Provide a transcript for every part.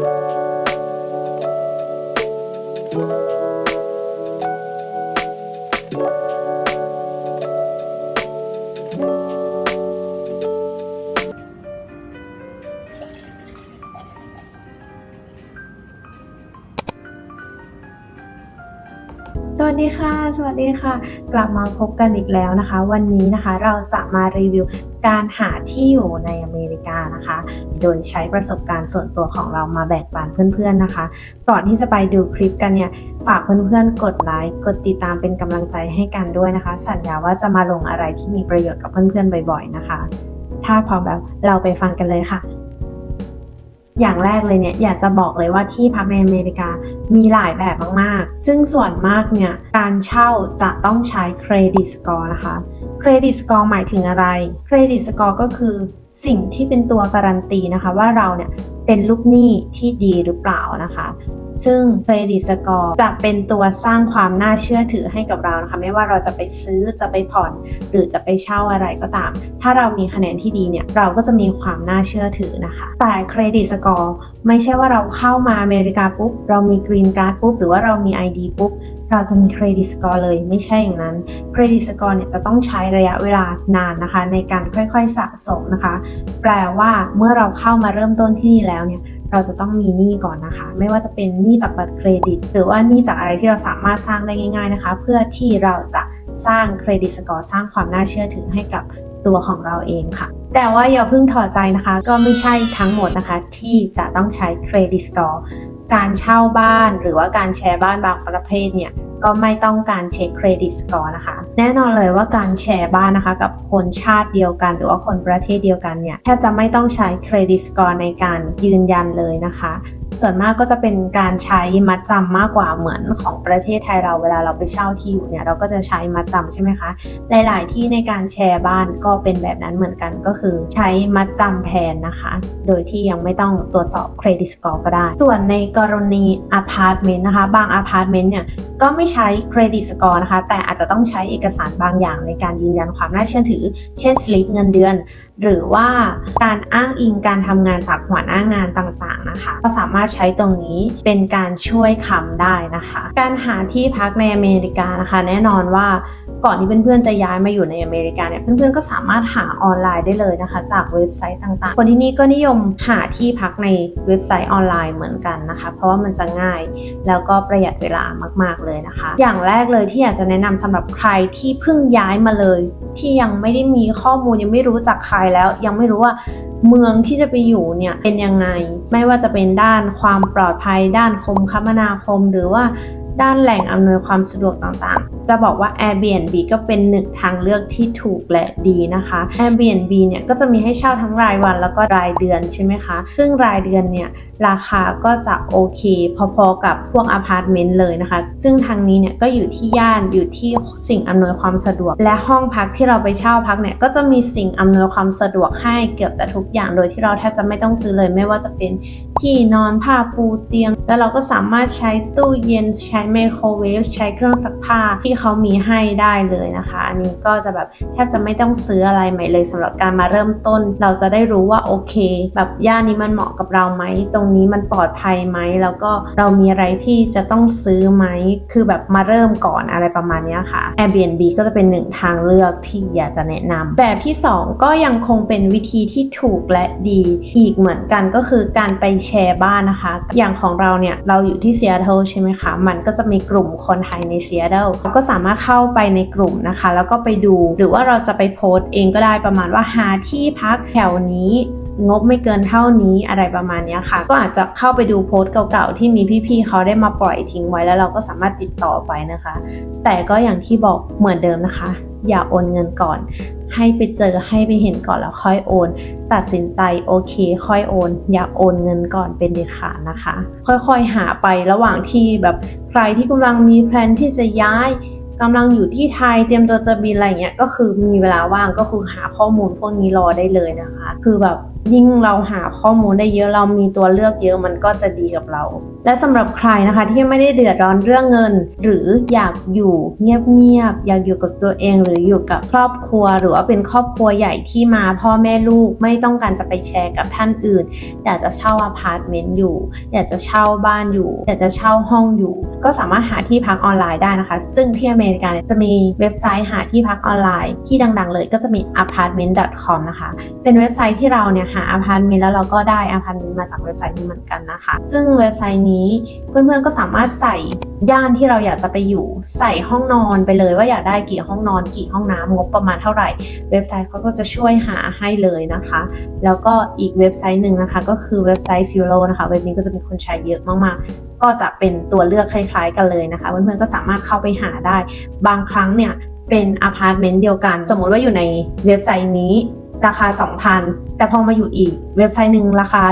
สวัสดีค่ะ สวัสดีค่ะ กลับมาพบกันอีกแล้วนะคะ วันนี้นะคะเราจะมารีวิว การหาที่อยู่ในอเมริกานะคะ โดยใช้ประสบการณ์ส่วนตัวของเรามาแบ่งปันเพื่อนๆนะคะ ก่อนที่จะไปดูคลิปกันเนี่ยฝากเพื่อนๆ กดไลค์กดติดตามเป็นกำลังใจให้กันด้วยนะคะ สัญญาว่าจะมาลงอะไรที่มีประโยชน์กับเพื่อนๆบ่อยๆนะคะ ถ้าพร้อมแล้วเราไปฟังกันเลยค่ะอย่างแรกเลยเนี่ยอยากจะบอกเลยว่าที่พักในอเมริกามีหลายแบบมาก ๆ ซึ่งส่วนมากเนี่ยการเช่าจะต้องใช้เครดิตสกอร์นะคะ เครดิตสกอร์หมายถึงอะไร เครดิตสกอร์ก็คือสิ่งที่เป็นตัวการันตีนะคะว่าเราเนี่ยเป็นลูกหนี้ที่ดีหรือเปล่านะคะ ซึ่งเครดิตสกอร์จะเป็นตัวสร้างความน่าเชื่อถือให้กับเรานะคะ ไม่ว่าเราจะไปซื้อจะไปผ่อน หรือจะไปเช่าอะไรก็ตาม ถ้าเรามีคะแนนที่ดีเนี่ยเราก็จะมีความน่าเชื่อถือนะคะ แต่เครดิตสกอร์ไม่ใช่ว่าเราเข้ามาอเมริกาปุ๊บเรามีกรีนการ์ดปุ๊บหรือว่าเรามี ID ปุ๊บ เราจะมีเครดิตสกอร์เลยไม่ใช่อย่างนั้นเครดิตสกอร์เนี่ยจะต้องใช้ระยะเวลานานนะคะ ในการค่อยๆสะสมนะคะ แปลว่าเมื่อเราเข้ามาเริ่มต้นที่นี่แล้วเนี่ยเราจะต้องมีหนี้ก่อนนะคะ ไม่ว่าจะเป็นหนี้จากบัตรเครดิต หรือว่าหนี้จากอะไรที่เราสามารถสร้างได้ง่าย ๆนะคะ เพื่อที่เราจะสร้างเครดิตสกอร์สร้างความน่าเชื่อถือให้กับตัวของเราเองค่ะ แต่ว่าอย่าเพิ่งถอดใจนะคะ ก็ไม่ใช่ทั้งหมดนะคะ ที่จะต้องใช้เครดิตสกอร์ การเช่าบ้านหรือว่าการแชร์บ้านบางประเภทเนี่ยก็ไม่ต้องการเช็คเครดิตสกอร์นะคะ แน่นอนเลยว่าการแชร์บ้านนะคะ กับคนชาติเดียวกัน หรือว่าคนประเทศเดียวกันเนี่ยแทบจะไม่ต้องใช้เครดิตสกอร์ในการยืนยันเลยนะคะ ส่วนมากก็จะเป็นการใช้มัดจำมากกว่าเหมือนของประเทศไทยเราเวลาเราไปเช่าที่อยู่เนี่ยเราก็จะใช้มัดจำใช่ไหมคะ หลาย ๆ ที่ในการแชร์บ้านก็เป็นแบบนั้นเหมือนกันก็คือใช้มัดจำแทนนะคะ โดยที่ยังไม่ต้องตรวจสอบเครดิตสกอร์ก็ได้ ส่วนในกรณีอพาร์ตเมนต์นะคะ บางอพาร์ตเมนต์เนี่ยก็ไม่ใช้เครดิตสกอร์นะคะ แต่อาจจะต้องใช้เอกสารบางอย่างในการยืนยันความน่าเชื่อถือ เช่นสลิปเงินเดือน หรือว่าการอ้างอิงการทำงานจากหัวหน้างานต่างๆนะคะ ก็สามารถใช้ตรงนี้เป็นการช่วยคำได้นะคะ การหาที่พักในอเมริกานะคะ แน่นอนว่า ก่อนที่เพื่อนๆจะย้ายมาอยู่ในอเมริกาเนี่ยเพื่อนๆก็สามารถหาออนไลน์ได้เลยนะคะ จากเว็บไซต์ต่างๆ คนที่นี่ก็นิยมหาที่พักในเว็บไซต์ออนไลน์เหมือนกันนะคะ เพราะว่ามันจะง่ายแล้วก็ประหยัดเวลามากๆเลยนะคะ อย่างแรกเลยที่อยากจะแนะนำสำหรับใครที่เพิ่งย้ายมาเลย ที่ยังไม่ได้มีข้อมูลยังไม่รู้จักใครแล้ว ยังไม่รู้ว่าเมืองที่จะไปอยู่เนี่ยเป็นยังไง ไม่ว่าจะเป็นด้านความปลอดภัย ด้านคมคมนาคม หรือว่า ด้านแหล่งอำนวยความสะดวกต่างๆ จะบอกว่า Airbnb ก็เป็นหนึ่งทางเลือกที่ถูกและดีนะคะ Airbnb เนี่ยก็จะมีให้เช่าทั้งรายวันแล้วก็รายเดือนใช่ไหมคะ ซึ่งรายเดือนเนี่ยราคาก็จะโอเคพอๆกับพวกอพาร์ตเมนต์เลยนะคะ ซึ่งทางนี้เนี่ยก็อยู่ที่ย่านอยู่ที่สิ่งอำนวยความสะดวก และห้องพักที่เราไปเช่าพักเนี่ยก็จะมีสิ่งอำนวยความสะดวกให้เกือบจะทุกอย่างโดยที่เราแทบจะไม่ต้องซื้อเลยไม่ว่าจะเป็น ที่นอนผ้าปูเตียง แล้วเราก็สามารถใช้ตู้เย็นใช้ไมโครเวฟใช้เครื่องซักผ้าที่เขามีให้ได้เลยนะคะ อันนี้ก็จะแบบแทบจะไม่ต้องซื้ออะไรใหม่เลยสำหรับการมาเริ่มต้น เราจะได้รู้ว่าโอเค แบบย่านนี้มันเหมาะกับเราไหมตรงนี้มันปลอดภัยไหมแล้วก็เรามีอะไรที่จะต้องซื้อไหมคือแบบมาเริ่มก่อนอะไรประมาณนี้ค่ะ Airbnb ก็จะเป็นหนึ่งทางเลือกที่อยากจะแนะนำแบบที่ 2 ก็ยังคงเป็นวิธีที่ถูกและดีอีกเหมือนกันก็คือการไปแชร์บ้านนะคะ อย่างของเราเนี่ยเราอยู่ที่เซีแอตเทิลใช่ไหมคะ มันก็จะมีกลุ่มคนไทยในเซีแอตเทิลเราก็สามารถเข้าไปในกลุ่มนะคะ แล้วก็ไปดู หรือว่าเราจะไปโพสต์เองก็ได้ประมาณว่าหาที่พักแถวนี้งบไม่เกินเท่านี้อะไรประมาณนี้ค่ะ ก็อาจจะเข้าไปดูโพสต์เก่าๆที่มีพี่ๆเขาได้มาปล่อยทิ้งไว้แล้วเราก็สามารถติดต่อไปนะคะ แต่ก็อย่างที่บอกเหมือนเดิมนะคะ อย่าโอนเงินก่อน ให้ไปเจอให้ไปเห็นก่อนแล้วค่อยโอน ตัดสินใจโอเค ค่อยโอน อย่าโอนเงินก่อนเป็นเด็ดขาดนะคะ ค่อยๆหาไประหว่างที่แบบใครที่กำลังมีแพลนที่จะย้ายกำลังอยู่ที่ไทยเตรียมตัวจะบินอะไรเงี้ยก็คือมีเวลาว่างก็คือหาข้อมูลพวกนี้รอได้เลยนะคะ คือแบบยิ่งเราหาข้อมูลได้เยอะเรามีตัวเลือกเยอะมันก็จะดีกับเรา และสำหรับใครนะคะที่ไม่ได้เดือดร้อนเรื่องเงิน หรืออยากอยู่เงียบๆอยากอยู่กับตัวเอง หรืออยู่กับครอบครัว หรือว่าเป็นครอบครัวใหญ่ที่มาพ่อแม่ลูกไม่ต้องการจะไปแชร์กับท่านอื่น อยากจะเช่าอพาร์ตเมนต์อยู่ อยากจะเช่าบ้านอยู่ อยากจะเช่าห้องอยู่ ก็สามารถหาที่พักออนไลน์ได้นะคะ ซึ่งที่อเมริกาจะมีเว็บไซต์หาที่พักออนไลน์ ที่ดังๆ เลยก็จะมี apartment.com นะคะ เป็นเว็บไซต์ที่เราเนี่ยหาอพาร์ตเมนต์แล้วเราก็ได้อพาร์ตเมนต์มาจากเว็บไซต์นี้เหมือนกันนะคะ ซึ่งเว็บไซต์นี้เพื่อนๆก็สามารถใส่ย่านที่เราอยากจะไปอยู่ใส่ห้องนอนไปเลยว่าอยากได้กี่ห้องนอนกี่ห้องน้ำงบประมาณเท่าไหร่ เว็บไซต์เขาก็จะช่วยหาให้เลยนะคะ แล้วก็อีกเว็บไซต์หนึ่งนะคะ ก็คือเว็บไซต์ Zero นะคะเว็บนี้ก็จะมีคนใช้เยอะมากๆ ก็จะเป็นตัวเลือกคล้าย ๆ กันเลยนะคะเพื่อนๆก็สามารถเข้าไปหาได้ บางครั้งเนี่ยเป็นอพาร์ตเมนต์เดียวกัน สมมติว่าอยู่ในเว็บไซต์นี้ ราคา 2,000 แต่พอมาอยู่อีก เว็บไซต์หนึ่งราคา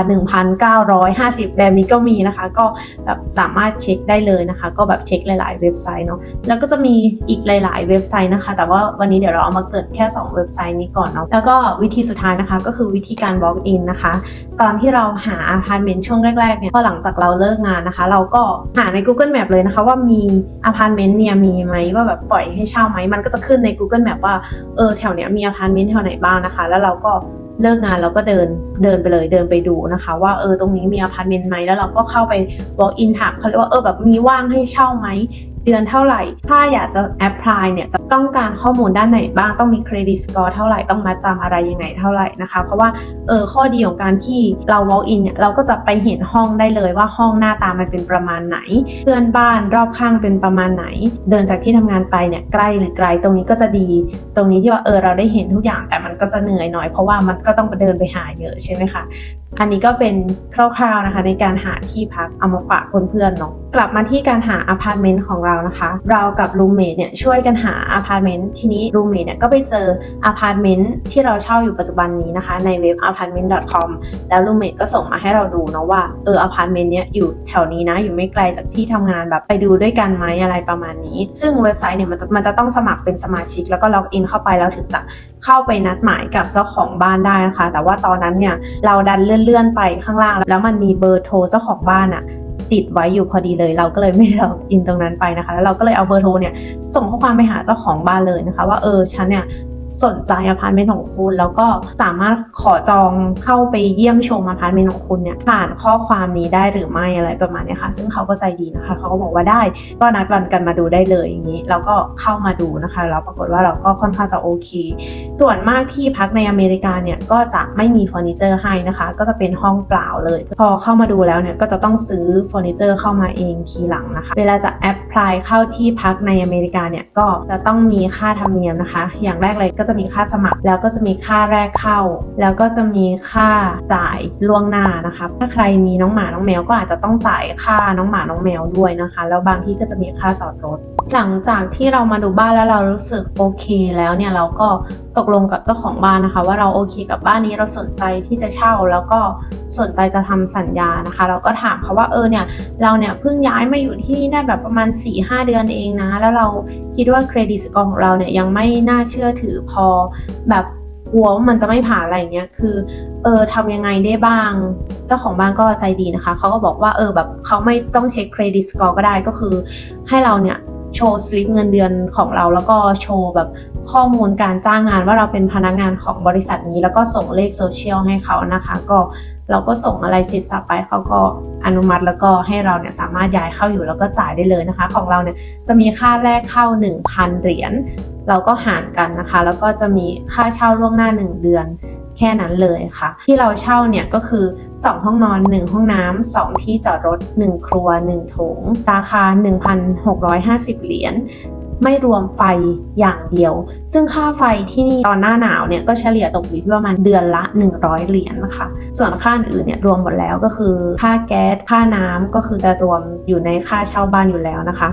1,950 แบบนี้ก็มีนะคะ ก็แบบสามารถเช็คได้เลยนะคะ ก็แบบเช็คหลาย ๆ เว็บไซต์เนาะแล้วก็จะมีอีกหลาย ๆ เว็บไซต์นะคะ แต่ว่าวันนี้เดี๋ยวเราเอามาเกิดแค่ 2 เว็บไซต์นี้ก่อนเนาะแล้วก็วิธีสุดท้ายนะคะ ก็คือวิธีการ walk in นะคะ ตอนที่เราหาอพาร์ตเมนต์ช่วงแรก ๆ เนี่ยพอหลังจากเราเลิกงานนะคะ เราก็หาใน Google Map เลยนะคะว่ามีอพาร์ตเมนต์เนี่ยมีไหมว่าแบบปล่อยให้เช่าไหมมันก็จะขึ้นใน Google Map ว่าเออแถวเนี้ยมีอพาร์ตเมนต์แถวไหนบ้างนะคะ แล้วเราก็ เลิกงานเราก็เดินเดินไปเลยเดินไปดูนะคะ ว่าเออตรงนี้มีอพาร์ตเมนต์ไหมแล้วเราก็เข้าไป walk in ถามเขาเรียกว่าเออแบบมีว่างให้เช่าไหม ดือนเท่าไหร่ ถ้าอยากจะแอพพลายเนี่ยจะต้องการข้อมูลด้านไหนบ้าง ต้องมีเครดิตสกอร์เท่าไหร่ ต้องมาจำอะไรยังไงเท่าไหร่นะคะ เพราะว่าเออข้อดีของการที่เรา walk in เนี่ยเราก็จะไปเห็นห้องได้เลยว่าห้องหน้าตามันเป็นประมาณไหน เพื่อนบ้านรอบข้างเป็นประมาณไหน เดินจากที่ทำงานไปเนี่ยใกล้หรือไกลตรงนี้ก็จะดี ตรงนี้ที่ว่าเออเราได้เห็นทุกอย่างแต่มันก็จะเหนื่อยหน่อยเพราะว่ามันก็ต้องไปเดินไปหาเยอะใช่ไหมคะอันนี้ก็เป็นคร่าวๆนะคะ ในการหาที่พักเอามาฝากเพื่อนๆเนาะกลับมาที่การหาอพาร์ตเมนต์ของเรานะคะ เรากับรูเมทเนี่ยช่วยกันหาอพาร์ตเมนต์ทีนี้รูเมทเนี่ยก็ไปเจออพาร์ตเมนต์ที่เราเช่าอยู่ปัจจุบันนี้นะคะ ในเว็บ apartment.com แล้วรูเมทก็ส่งมาให้เราดูเนาะว่าเอออพาร์ตเมนต์เนี่ยอยู่แถวนี้นะ อยู่ไม่ไกลจากที่ทำงานแบบไปดูด้วยกันไหมอะไรประมาณนี้ ซึ่งเว็บไซต์เนี่ยมันจะมันจะต้องสมัครเป็นสมาชิก แล้วก็ล็อกอินเข้าไปแล้วถึงจะเข้าไปนัดหมายกับเจ้าของบ้านได้นะคะ แต่ว่าตอนนั้นเนี่ยเราดันเลื่อนๆไปข้างล่าง แล้วมันมีเบอร์โทรเจ้าของบ้านอะติดไว้อยู่พอดีเลย เราก็เลยไม่ได้ล็อกอินตรงนั้นไปนะคะ แล้วเราก็เลยเอาเบอร์โทรเนี่ยส่งข้อความไปหาเจ้าของบ้านเลยนะคะ ว่าเออฉันเนี่ย สนใจอพาร์ตเมนต์ของคุณแล้วก็สามารถขอจองเข้าไปเยี่ยมชมอพาร์ตเมนต์ของคุณเนี่ยผ่านข้อความนี้ได้หรือไม่อะไรประมาณนี้ค่ะ ซึ่งเขาก็ใจดีนะคะ เขาก็บอกว่าได้ก็นัดวันกันมาดูได้เลยอย่างนี้เราก็เข้ามาดูนะคะแล้วปรากฏว่าเราก็ค่อนข้างจะโอเค ส่วนมากที่พักในอเมริกาเนี่ยก็จะไม่มีเฟอร์นิเจอร์ให้นะคะ ก็จะเป็นห้องเปล่าเลย พอเข้ามาดูแล้วเนี่ยก็จะต้องซื้อเฟอร์นิเจอร์เข้ามาเองทีหลังนะคะ เวลาจะแอปพลายเข้าที่พักในอเมริกาเนี่ยก็จะต้องมีค่าธรรมเนียมนะคะ อย่างแรกเลยก็จะมีค่าสมัคร แล้วก็จะมีค่าแรกเข้า แล้วก็จะมีค่าจ่ายล่วงหน้านะคะ ถ้าใครมีน้องหมาน้องแมวก็อาจจะต้องจ่ายค่าน้องหมาน้องแมวด้วยนะคะ แล้วบางที่ก็จะมีค่าจอดรถ หลังจากที่เรามาดูบ้านแล้วเรารู้สึกโอเค แล้วเนี่ยเราก็ตกลงกับเจ้าของบ้านนะคะ ว่าเราโอเคกับบ้านนี้เราสนใจที่จะเช่าแล้วก็สนใจจะทำสัญญานะคะ เราก็ถามเขาว่าเออเนี่ยเราเนี่ยเพิ่งย้ายมาอยู่ที่นี่ได้แบบประมาณ4-5เดือนเองนะ แล้วเราคิดว่าเครดิตสกอร์ของเราเนี่ยยังไม่น่าเชื่อถือพอแบบกลัวว่ามันจะไม่ผ่านอะไรอย่างเงี้ย คือ เออทำยังไงได้บ้าง เจ้าของบ้านก็ใจดีนะคะ เขาก็บอกว่า เออ แบบเขาไม่ต้องเช็คเครดิตสกอร์ก็ได้ ก็คือ ให้เราเนี่ยโชว์สลิปเงินเดือนของเรา แล้วก็โชว์แบบข้อมูลการจ้างงานว่าเราเป็นพนักงานของบริษัทนี้ แล้วก็ส่งเลขโซเชียลให้เขานะคะ ก็เราก็ส่งอะไรเสร็จสับไปเขาก็อนุมัติแล้วก็ให้เราเนี่ยสามารถย้ายเข้าอยู่แล้วก็จ่ายได้เลยนะคะ ของเราเนี่ยจะมีค่าแรกเข้า 1,000 เหรียญ เราก็หารกันนะคะ แล้วก็จะมีค่าเช่าล่วงหน้า 1 เดือนแค่นั้นเลยค่ะ ที่เราเช่าเนี่ยก็คือ 2 ห้องนอน 1 ห้องน้ำ2ที่จอดรถ 1 ครัว 1โถง ราคา 1,650 เหรียญไม่รวมไฟอย่างเดียว ซึ่งค่าไฟที่นี่ตอนหน้าหนาวเนี่ยก็เฉลี่ยตกอยู่ที่ประมาณเดือนละ 100 เหรียญนะคะ ส่วนค่าอื่นเนี่ยรวมหมดแล้วก็คือ ค่าแก๊ส ค่าน้ำก็คือจะรวมอยู่ในค่าเช่าบ้านอยู่แล้วนะคะ